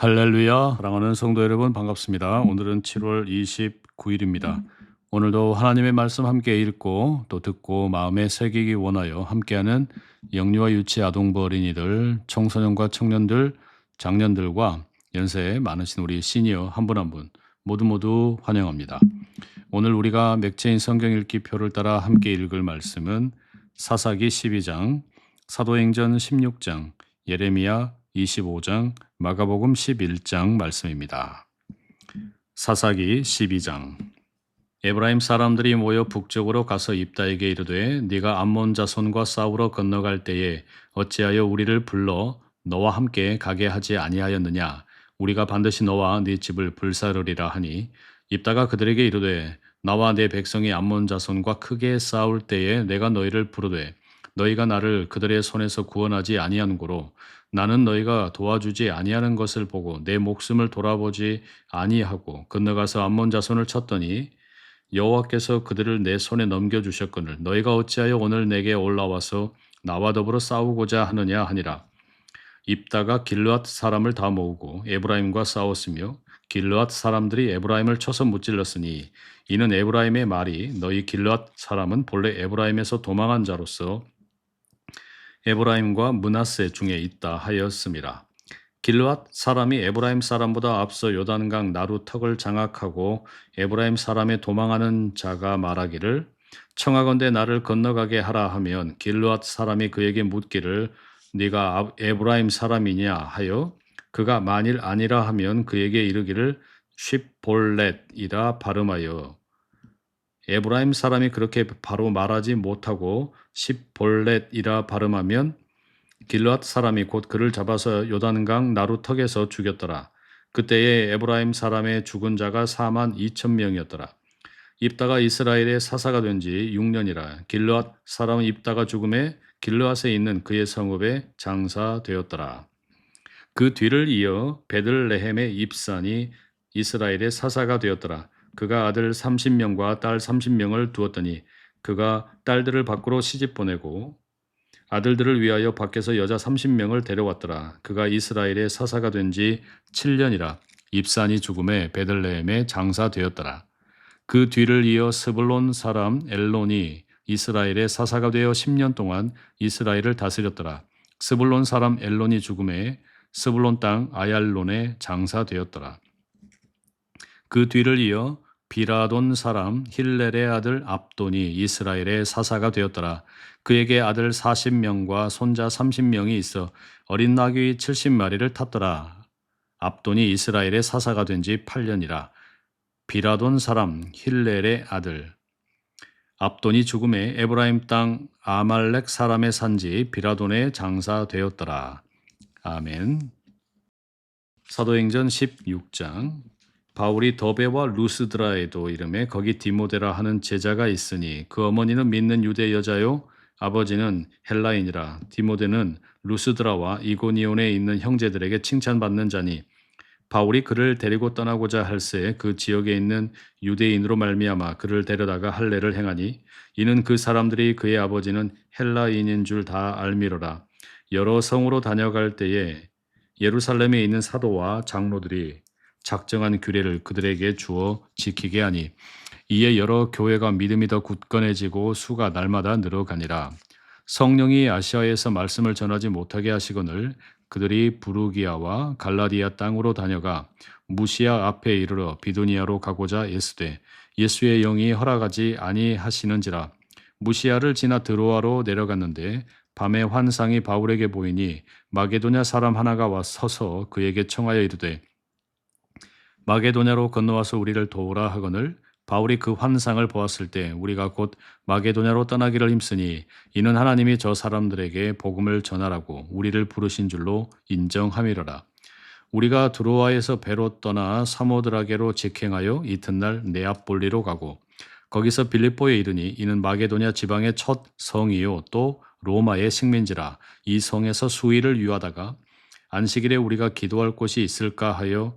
할렐루야 사랑하는 성도 여러분 반갑습니다. 오늘은 7월 29일입니다. 오늘도 하나님의 말씀 함께 읽고 또 듣고 마음에 새기기 원하여 함께하는 영유아 유치 아동부 어린이들 청소년과 청년들 장년들과 연세 많으신 우리 시니어 한 분 한 분 모두 모두 환영합니다. 오늘 우리가 맥체인 성경 읽기 표를 따라 함께 읽을 말씀은 사사기 12장 사도행전 16장 예레미야 25장 마가복음 11장 말씀입니다. 사사기 12장. 에브라임 사람들이 모여 북쪽으로 가서 입다에게 이르되 네가 암몬 자손과 싸우러 건너갈 때에 어찌하여 우리를 불러 너와 함께 가게 하지 아니하였느냐? 우리가 반드시 너와 네 집을 불사르리라 하니. 입다가 그들에게 이르되 나와 내 백성이 암몬 자손과 크게 싸울 때에 내가 너희를 부르되 너희가 나를 그들의 손에서 구원하지 아니한 고로 나는 너희가 도와주지 아니하는 것을 보고 내 목숨을 돌아보지 아니하고 건너가서 암몬 자손을 쳤더니 여호와께서 그들을 내 손에 넘겨 주셨거늘 너희가 어찌하여 오늘 내게 올라와서 나와 더불어 싸우고자 하느냐 하니라. 입다가 길르앗 사람을 다 모으고 에브라임과 싸웠으며 길르앗 사람들이 에브라임을 쳐서 무찔렀으니 이는 에브라임의 말이 너희 길르앗 사람은 본래 에브라임에서 도망한 자로서 에브라임과 문하세 중에 있다 하였습니다. 길르앗 사람이 에브라임 사람보다 앞서 요단강 나루 턱을 장악하고 에브라임 사람의 도망하는 자가 말하기를 청하건대 나를 건너가게 하라 하면 길르앗 사람이 그에게 묻기를 네가 에브라임 사람이냐 하여 그가 만일 아니라 하면 그에게 이르기를 쉽볼렛이라 발음하여 에브라임 사람이 그렇게 바로 말하지 못하고 십볼렛이라 발음하면 길앗 사람이 곧 그를 잡아서 요단강 나루턱에서 죽였더라. 그때에 에브라임 사람의 죽은 자가 4만 2천 명이었더라. 입다가 이스라엘의 사사가 된 지 6년이라 길르앗 사람은 입다가 죽음에 길르앗에 있는 그의 성읍에 장사되었더라. 그 뒤를 이어 베들레헴의 입산이 이스라엘의 사사가 되었더라. 그가 아들 30명과 딸 30명을 두었더니 그가 딸들을 밖으로 시집 보내고 아들들을 위하여 밖에서 여자 30명을 데려왔더라. 그가 이스라엘의 사사가 된 지 7년이라 입산이 죽음에 베들레헴에 장사되었더라. 그 뒤를 이어 스불론 사람 엘론이 이스라엘의 사사가 되어 10년 동안 이스라엘을 다스렸더라. 스불론 사람 엘론이 죽음에 스불론 땅 아얄론에 장사되었더라. 그 뒤를 이어 비라돈 사람 힐렐의 아들 압돈이 이스라엘의 사사가 되었더라. 그에게 아들 40명과 손자 30명이 있어 어린 나귀 70마리를 탔더라. 압돈이 이스라엘의 사사가 된 지 8년이라. 비라돈 사람 힐렐의 아들 압돈이 죽음에 에브라임 땅 아말렉 사람의 산지 비라돈에 장사되었더라. 아멘. 사도행전 16장 바울이 더베와 루스드라에도 이름에 거기 디모데라 하는 제자가 있으니 그 어머니는 믿는 유대 여자요 아버지는 헬라인이라 디모데는 루스드라와 이고니온에 있는 형제들에게 칭찬받는 자니 바울이 그를 데리고 떠나고자 할새 그 지역에 있는 유대인으로 말미암아 그를 데려다가 할례를 행하니 이는 그 사람들이 그의 아버지는 헬라인인 줄 다 알미로라. 여러 성으로 다녀갈 때에 예루살렘에 있는 사도와 장로들이 작정한 규례를 그들에게 주어 지키게 하니 이에 여러 교회가 믿음이 더 굳건해지고 수가 날마다 늘어가니라. 성령이 아시아에서 말씀을 전하지 못하게 하시거늘 그들이 부르기아와 갈라디아 땅으로 다녀가 무시아 앞에 이르러 비두니아로 가고자 애쓰되 예수의 영이 허락하지 아니하시는지라 무시아를 지나 드로아로 내려갔는데 밤에 환상이 바울에게 보이니 마게도냐 사람 하나가 와 서서 그에게 청하여 이르되 마게도냐로 건너와서 우리를 도우라 하거늘 바울이 그 환상을 보았을 때 우리가 곧 마게도냐로 떠나기를 힘쓰니 이는 하나님이 저 사람들에게 복음을 전하라고 우리를 부르신 줄로 인정함이로라. 우리가 드로아에서 배로 떠나 사모드라게로 직행하여 이튿날 네아폴리로 가고 거기서 빌립보에 이르니 이는 마게도냐 지방의 첫 성이요 또 로마의 식민지라 이 성에서 수일을 유하다가 안식일에 우리가 기도할 곳이 있을까 하여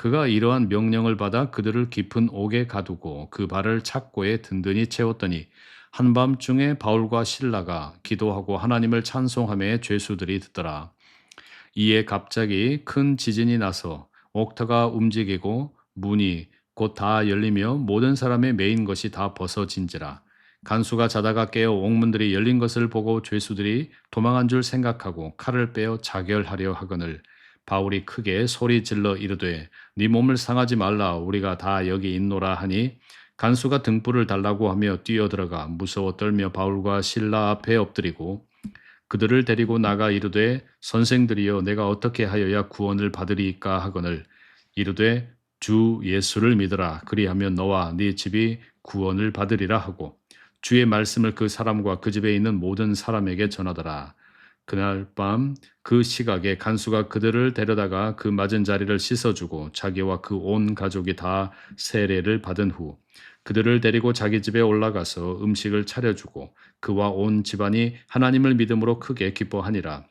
그가 이러한 명령을 받아 그들을 깊은 옥에 가두고 그 발을 착고에 든든히 채웠더니 한밤중에 바울과 신라가 기도하고 하나님을 찬송함에 죄수들이 듣더라. 이에 갑자기 큰 지진이 나서 옥터가 움직이고 문이 곧 다 열리며 모든 사람의 메인 것이 다 벗어진지라. 간수가 자다가 깨어 옥문들이 열린 것을 보고 죄수들이 도망한 줄 생각하고 칼을 빼어 자결하려 하거늘 바울이 크게 소리 질러 이르되 네 몸을 상하지 말라. 우리가 다 여기 있노라 하니 간수가 등불을 달라고 하며 뛰어들어가 무서워 떨며 바울과 신라 앞에 엎드리고 그들을 데리고 나가 이르되 선생들이여 내가 어떻게 하여야 구원을 받으리까 하거늘? 이르되 주 예수를 믿으라. 그리하면 너와 네 집이 구원을 받으리라 하고 주의 말씀을 그 사람과 그 집에 있는 모든 사람에게 전하더라 그날 밤 그 시각에 간수가 그들을 데려다가 그 맞은 자리를 씻어주고 자기와 그 온 가족이 다 세례를 받은 후 그들을 데리고 자기 집에 올라가서 음식을 차려주고 그와 온 집안이 하나님을 믿음으로 크게 기뻐하니라.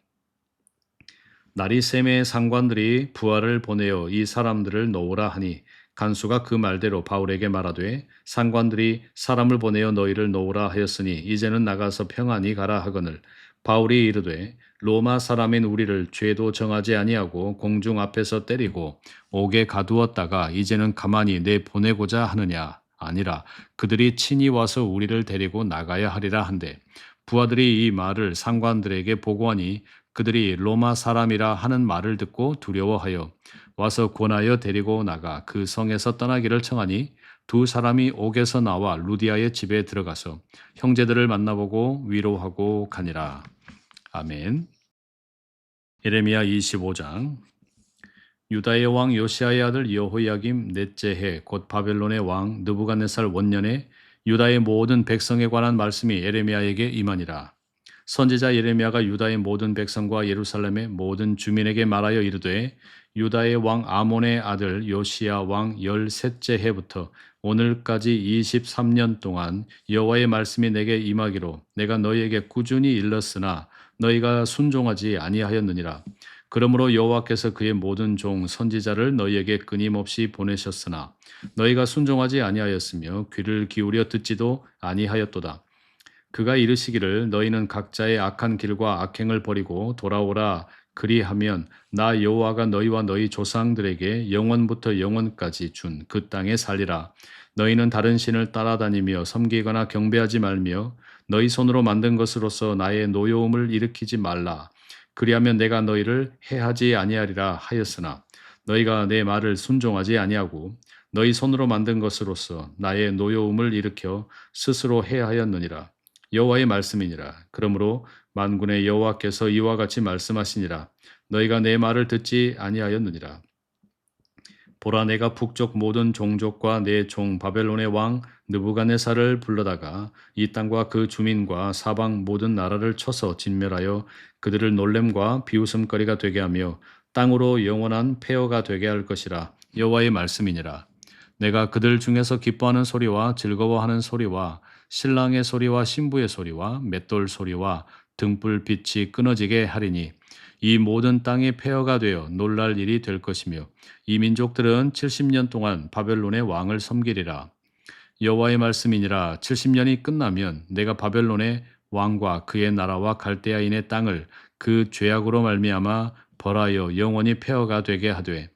날이 셈의 상관들이 부하를 보내어 이 사람들을 놓으라 하니 간수가 그 말대로 바울에게 말하되 상관들이 사람을 보내어 너희를 놓으라 하였으니 이제는 나가서 평안히 가라 하거늘. 바울이 이르되 로마 사람인 우리를 죄도 정하지 아니하고 공중 앞에서 때리고 옥에 가두었다가 이제는 가만히 내 보내고자 하느냐? 아니라 그들이 친히 와서 우리를 데리고 나가야 하리라 한데 부하들이 이 말을 상관들에게 보고하니 그들이 로마 사람이라 하는 말을 듣고 두려워하여 와서 권하여 데리고 나가 그 성에서 떠나기를 청하니 두 사람이 옥에서 나와 루디아의 집에 들어가서 형제들을 만나보고 위로하고 가니라. 아멘. 예레미야 25장 유다의 왕 요시아의 아들 여호야김 넷째 해 곧 바벨론의 왕 느부갓네살 원년에 유다의 모든 백성에 관한 말씀이 예레미야에게 임하니라. 선지자 예레미야가 유다의 모든 백성과 예루살렘의 모든 주민에게 말하여 이르되 유다의 왕 아몬의 아들 요시야 왕 열셋째 해부터 오늘까지 23년 동안 여호와의 말씀이 내게 임하기로 내가 너희에게 꾸준히 일렀으나 너희가 순종하지 아니하였느니라. 그러므로 여호와께서 그의 모든 종 선지자를 너희에게 끊임없이 보내셨으나 너희가 순종하지 아니하였으며 귀를 기울여 듣지도 아니하였도다. 그가 이르시기를 너희는 각자의 악한 길과 악행을 버리고 돌아오라 그리하면 나 여호와가 너희와 너희 조상들에게 영원부터 영원까지 준 그 땅에 살리라. 너희는 다른 신을 따라다니며 섬기거나 경배하지 말며 너희 손으로 만든 것으로서 나의 노여움을 일으키지 말라. 그리하면 내가 너희를 해하지 아니하리라 하였으나 너희가 내 말을 순종하지 아니하고 너희 손으로 만든 것으로서 나의 노여움을 일으켜 스스로 해하였느니라. 여호와의 말씀이니라. 그러므로 만군의 여호와께서 이와 같이 말씀하시니라. 너희가 내 말을 듣지 아니하였느니라. 보라 내가 북쪽 모든 종족과 내 종 바벨론의 왕 느부갓네살을 불러다가 이 땅과 그 주민과 사방 모든 나라를 쳐서 진멸하여 그들을 놀램과 비웃음거리가 되게 하며 땅으로 영원한 폐허가 되게 할 것이라 여호와의 말씀이니라. 내가 그들 중에서 기뻐하는 소리와 즐거워하는 소리와 신랑의 소리와 신부의 소리와 맷돌 소리와 등불 빛이 끊어지게 하리니 이 모든 땅이 폐허가 되어 놀랄 일이 될 것이며 이 민족들은 70년 동안 바벨론의 왕을 섬기리라. 여호와의 말씀이니라 70년이 끝나면 내가 바벨론의 왕과 그의 나라와 갈대아인의 땅을 그 죄악으로 말미암아 벌하여 영원히 폐허가 되게 하되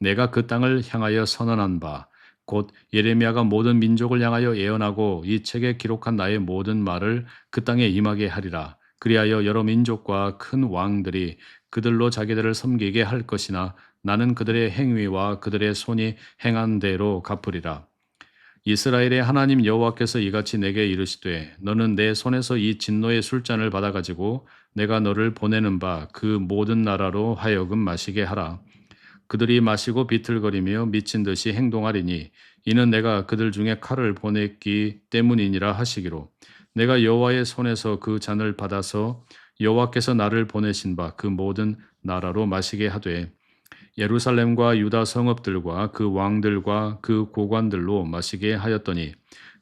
내가 그 땅을 향하여 선언한 바 곧 예레미야가 모든 민족을 향하여 예언하고 이 책에 기록한 나의 모든 말을 그 땅에 임하게 하리라 그리하여 여러 민족과 큰 왕들이 그들로 자기들을 섬기게 할 것이나 나는 그들의 행위와 그들의 손이 행한 대로 갚으리라. 이스라엘의 하나님 여호와께서 이같이 내게 이르시되 너는 내 손에서 이 진노의 술잔을 받아 가지고 내가 너를 보내는 바 그 모든 나라로 하여금 마시게 하라. 그들이 마시고 비틀거리며 미친 듯이 행동하리니 이는 내가 그들 중에 칼을 보냈기 때문이니라 하시기로 내가 여호와의 손에서 그 잔을 받아서 여호와께서 나를 보내신 바 그 모든 나라로 마시게 하되 예루살렘과 유다 성읍들과 그 왕들과 그 고관들로 마시게 하였더니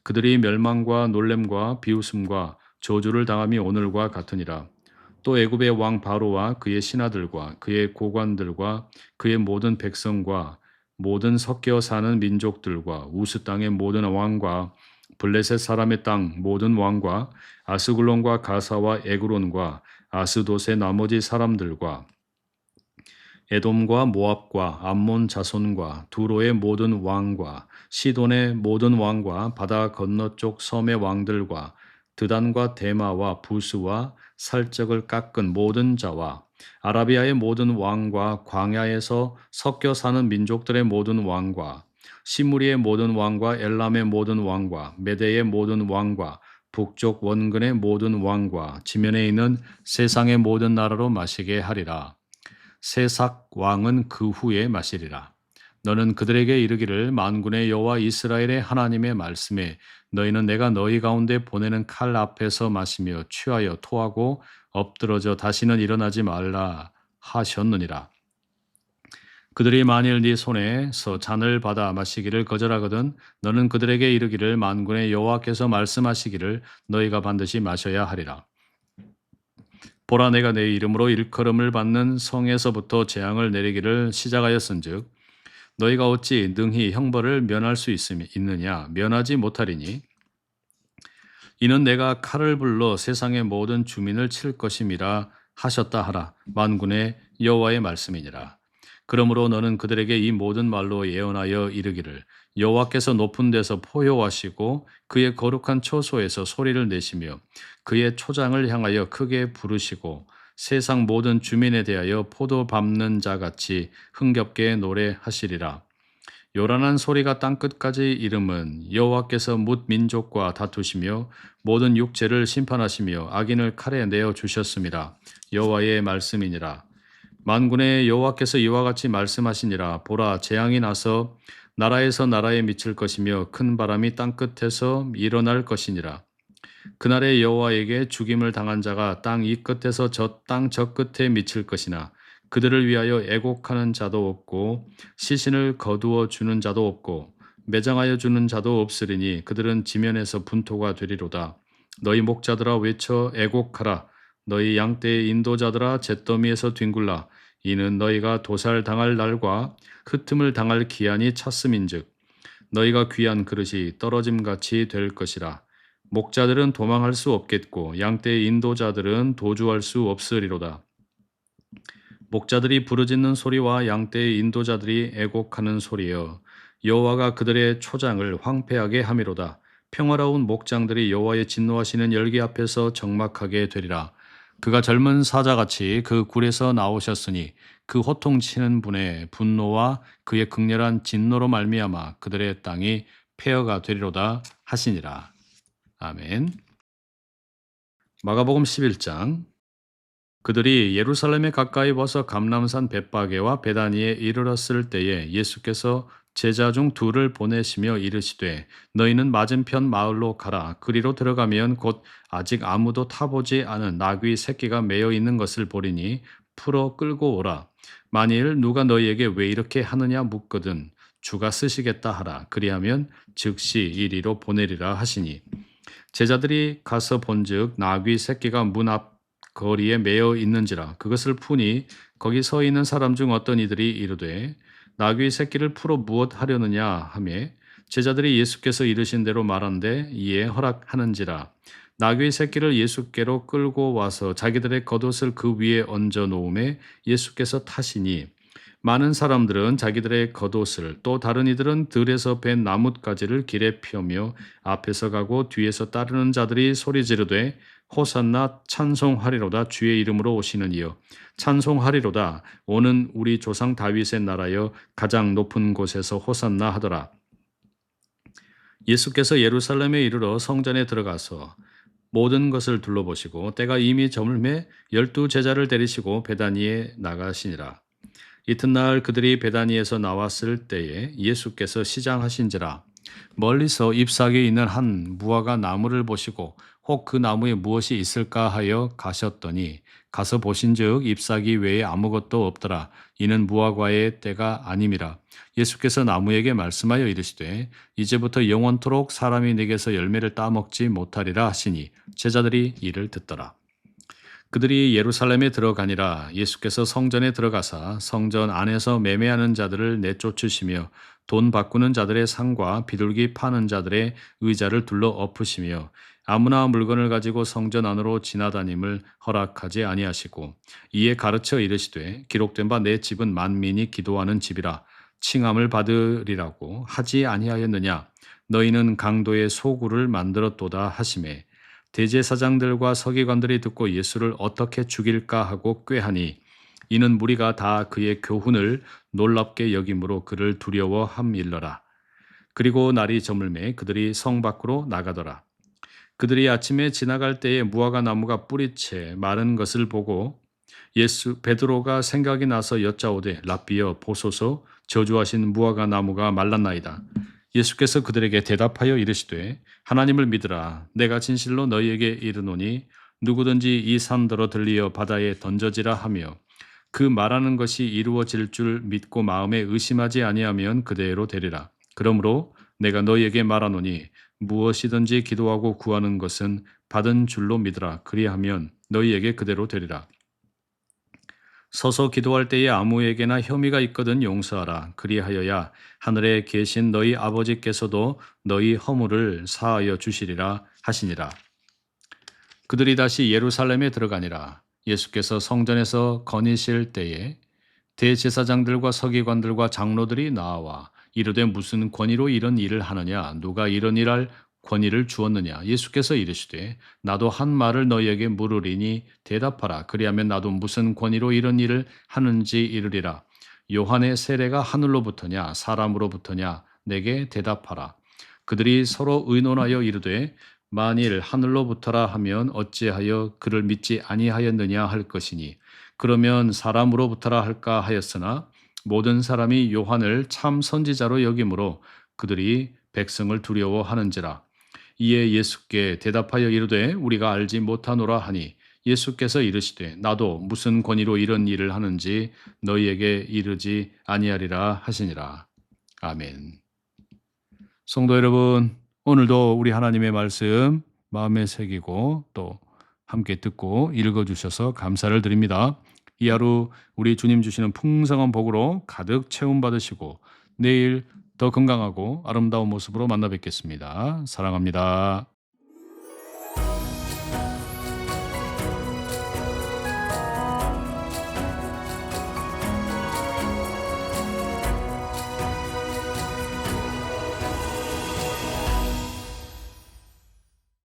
그들이 멸망과 놀램과 비웃음과 저주를 당함이 오늘과 같으니라. 또 애굽의 왕 바로와 그의 신하들과 그의 고관들과 그의 모든 백성과 모든 섞여 사는 민족들과 우스 땅의 모든 왕과 블레셋 사람의 땅 모든 왕과 아스글론과 가사와 에그론과 아스돗의 나머지 사람들과 에돔과 모압과 암몬 자손과 두로의 모든 왕과 시돈의 모든 왕과 바다 건너쪽 섬의 왕들과 드단과 데마와 부스와 살적을 깎은 모든 자와 아라비아의 모든 왕과 광야에서 섞여 사는 민족들의 모든 왕과 시무리의 모든 왕과 엘람의 모든 왕과 메대의 모든 왕과 북쪽 원근의 모든 왕과 지면에 있는 세상의 모든 나라로 마시게 하리라. 세삭 왕은 그 후에 마시리라. 너는 그들에게 이르기를 만군의 여호와 이스라엘의 하나님의 말씀에 너희는 내가 너희 가운데 보내는 칼 앞에서 마시며 취하여 토하고 엎드러져 다시는 일어나지 말라 하셨느니라. 그들이 만일 네 손에서 잔을 받아 마시기를 거절하거든 너는 그들에게 이르기를 만군의 여호와께서 말씀하시기를 너희가 반드시 마셔야 하리라. 보라 내가 내 이름으로 일컬음을 받는 성에서부터 재앙을 내리기를 시작하였은즉 너희가 어찌 능히 형벌을 면할 수 있느냐? 면하지 못하리니 이는 내가 칼을 불러 세상의 모든 주민을 칠 것임이라 하셨다 하라. 만군의 여호와의 말씀이니라 그러므로 너는 그들에게 이 모든 말로 예언하여 이르기를 여호와께서 높은 데서 포효하시고 그의 거룩한 초소에서 소리를 내시며 그의 초장을 향하여 크게 부르시고 세상 모든 주민에 대하여 포도 밟는 자 같이 흥겹게 노래하시리라. 요란한 소리가 땅 끝까지 이름은 여호와께서 뭇 민족과 다투시며 모든 육체를 심판하시며 악인을 칼에 내어 주셨습니다. 여호와의 말씀이니라. 만군의 여호와께서 이와 같이 말씀하시니라 보라 재앙이 나서 나라에서 나라에 미칠 것이며 큰 바람이 땅 끝에서 일어날 것이니라. 그날에 여호와에게 죽임을 당한 자가 땅 이 끝에서 저 땅 저 끝에 미칠 것이나 그들을 위하여 애곡하는 자도 없고 시신을 거두어 주는 자도 없고 매장하여 주는 자도 없으리니 그들은 지면에서 분토가 되리로다. 너희 목자들아 외쳐 애곡하라. 너희 양떼의 인도자들아 잿더미에서 뒹굴라. 이는 너희가 도살 당할 날과 흩음을 당할 기한이 찼음인즉 너희가 귀한 그릇이 떨어짐같이 될 것이라. 목자들은 도망할 수 없겠고 양떼의 인도자들은 도주할 수 없으리로다. 목자들이 부르짖는 소리와 양떼의 인도자들이 애곡하는 소리여 여호와가 그들의 초장을 황폐하게 함이로다. 평화로운 목장들이 여호와의 진노하시는 열기 앞에서 적막하게 되리라. 그가 젊은 사자같이 그 굴에서 나오셨으니 그 호통치는 분의 분노와 그의 극렬한 진노로 말미암아 그들의 땅이 폐허가 되리로다 하시니라. 아멘. 마가복음 11장 그들이 예루살렘에 가까이 와서 감람산 벳바게와 베다니에 이르렀을 때에 예수께서 제자 중 둘을 보내시며 이르시되 너희는 맞은편 마을로 가라. 그리로 들어가면 곧 아직 아무도 타보지 않은 나귀 새끼가 매여 있는 것을 보리니 풀어 끌고 오라. 만일 누가 너희에게 왜 이렇게 하느냐 묻거든 주가 쓰시겠다 하라. 그리하면 즉시 이리로 보내리라 하시니. 제자들이 가서 본즉 나귀 새끼가 문 앞 거리에 매여 있는지라. 그것을 푸니 거기 서 있는 사람 중 어떤 이들이 이르되 나귀의 새끼를 풀어 무엇 하려느냐 하며 제자들이 예수께서 이르신 대로 말한데 이에 허락하는지라. 나귀의 새끼를 예수께로 끌고 와서 자기들의 겉옷을 그 위에 얹어 놓음에 예수께서 타시니 많은 사람들은 자기들의 겉옷을 또 다른 이들은 들에서 벤 나뭇가지를 길에 펴며 앞에서 가고 뒤에서 따르는 자들이 소리 지르되 호산나 찬송하리로다 주의 이름으로 오시는 이여 찬송하리로다. 오는 우리 조상 다윗의 나라여 가장 높은 곳에서 호산나 하더라. 예수께서 예루살렘에 이르러 성전에 들어가서 모든 것을 둘러보시고 때가 이미 저물매 열두 제자를 데리시고 베다니에 나가시니라. 이튿날 그들이 베다니에서 나왔을 때에 예수께서 시장하신지라 멀리서 잎사귀에 있는 한 무화과 나무를 보시고 혹 그 나무에 무엇이 있을까 하여 가셨더니 가서 보신즉 잎사귀 외에 아무것도 없더라. 이는 무화과의 때가 아님이라. 예수께서 나무에게 말씀하여 이르시되 이제부터 영원토록 사람이 내게서 열매를 따먹지 못하리라 하시니 제자들이 이를 듣더라. 그들이 예루살렘에 들어가니라. 예수께서 성전에 들어가사 성전 안에서 매매하는 자들을 내쫓으시며 돈 바꾸는 자들의 상과 비둘기 파는 자들의 의자를 둘러 엎으시며 아무나 물건을 가지고 성전 안으로 지나다님을 허락하지 아니하시고 이에 가르쳐 이르시되 기록된 바 내 집은 만민이 기도하는 집이라 칭함을 받으리라고 하지 아니하였느냐 너희는 강도의 소굴을 만들었도다 하심에 대제사장들과 서기관들이 듣고 예수를 어떻게 죽일까 하고 꾀하니 이는 무리가 다 그의 교훈을 놀랍게 여김으로 그를 두려워함일러라. 그리고 날이 저물매 그들이 성 밖으로 나가더라. 그들이 아침에 지나갈 때에 무화과 나무가 뿌리채 마른 것을 보고 예수 베드로가 생각이 나서 여짜오되 라비여 보소서. 저주하신 무화과 나무가 말랐나이다. 예수께서 그들에게 대답하여 이르시되 하나님을 믿으라. 내가 진실로 너희에게 이르노니 누구든지 이 산더러 들리어 바다에 던져지라 하며 그 말하는 것이 이루어질 줄 믿고 마음에 의심하지 아니하면 그대로 되리라. 그러므로 내가 너희에게 말하노니 무엇이든지 기도하고 구하는 것은 받은 줄로 믿으라 그리하면 너희에게 그대로 되리라 서서 기도할 때에 아무에게나 혐의가 있거든 용서하라. 그리하여야 하늘에 계신 너희 아버지께서도 너희 허물을 사하여 주시리라 하시니라. 그들이 다시 예루살렘에 들어가니라. 예수께서 성전에서 거니실 때에 대제사장들과 서기관들과 장로들이 나와 이르되 무슨 권위로 이런 일을 하느냐? 누가 이런 일할 권위를 주었느냐? 예수께서 이르시되 나도 한 말을 너희에게 물으리니 대답하라. 그리하면 나도 무슨 권위로 이런 일을 하는지 이르리라. 요한의 세례가 하늘로부터냐 사람으로부터냐? 내게 대답하라. 그들이 서로 의논하여 이르되 만일 하늘로부터라 하면 어찌하여 그를 믿지 아니하였느냐 할 것이니? 그러면 사람으로부터라 할까 하였으나 모든 사람이 요한을 참 선지자로 여김으로 그들이 백성을 두려워하는지라 이에 예수께 대답하여 이르되 우리가 알지 못하노라 하니 예수께서 이르시되 나도 무슨 권위로 이런 일을 하는지 너희에게 이르지 아니하리라 하시니라. 아멘. 성도 여러분, 오늘도 우리 하나님의 말씀 마음에 새기고 또 함께 듣고 읽어 주셔서 감사를 드립니다. 이 하루 우리 주님 주시는 풍성한 복으로 가득 채움 받으시고 내일 더 건강하고 아름다운 모습으로 만나 뵙겠습니다. 사랑합니다.